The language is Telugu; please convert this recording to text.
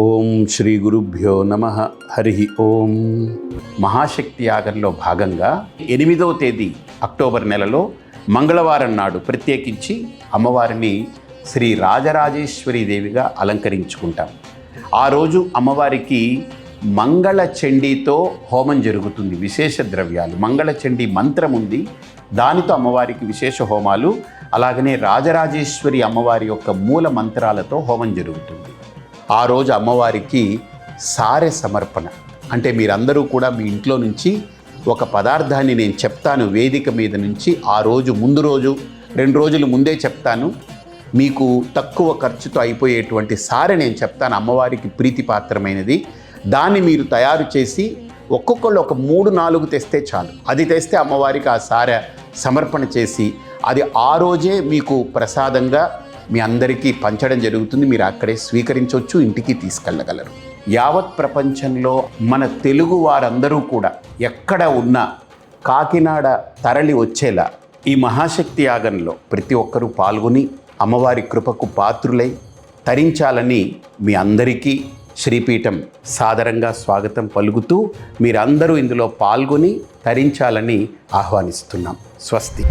ఓం శ్రీ గురుభ్యో నమ. హరి ఓం. మహాశక్తి యాగంలో భాగంగా ఎనిమిదవ తేదీ అక్టోబర్ నెలలో మంగళవారం నాడు ప్రత్యేకించి అమ్మవారిని శ్రీ రాజరాజేశ్వరి దేవిగా అలంకరించుకుంటాం. ఆ రోజు అమ్మవారికి మంగళ చండీతో హోమం జరుగుతుంది. విశేష ద్రవ్యాలు. మంగళ చండీ మంత్రం ఉంది. దానితో అమ్మవారికి విశేష హోమాలు. అలాగనే రాజరాజేశ్వరి అమ్మవారి యొక్క మూల మంత్రాలతో హోమం జరుగుతుంది. ఆ రోజు అమ్మవారికి సారె సమర్పణ. అంటే మీరందరూ కూడా మీ ఇంట్లో నుంచి ఒక పదార్థాన్ని నేను చెప్తాను వేదిక మీద నుంచి ఆ రోజు ముందు రోజు రెండు రోజులు ముందే చెప్తాను. మీకు తక్కువ ఖర్చుతో అయిపోయేటువంటి సారె నేను చెప్తాను అమ్మవారికి ప్రీతిపాత్రమైనది. దాన్ని మీరు తయారు చేసి ఒక్కొక్కళ్ళు ఒక మూడు నాలుగు తెస్తే చాలు. అది తెస్తే అమ్మవారికి ఆ సారె సమర్పణ చేసి అది ఆ రోజే మీకు ప్రసాదంగా మీ అందరికీ పంచడం జరుగుతుంది. మీరు అక్కడే స్వీకరించవచ్చు ఇంటికి తీసుకెళ్ళగలరు. యావత్ ప్రపంచంలో మన తెలుగు వారందరూ కూడా ఎక్కడ ఉన్నా కాకినాడ తరలి వచ్చేలా ఈ మహాశక్తి యాగంలో ప్రతి ఒక్కరూ పాల్గొని అమ్మవారి కృపకు పాత్రులై తరించాలని మీ అందరికీ శ్రీపీఠం సాదరంగా స్వాగతం పలుకుతూ మీరందరూ ఇందులో పాల్గొని తరించాలని ఆహ్వానిస్తున్నాం. స్వస్తి.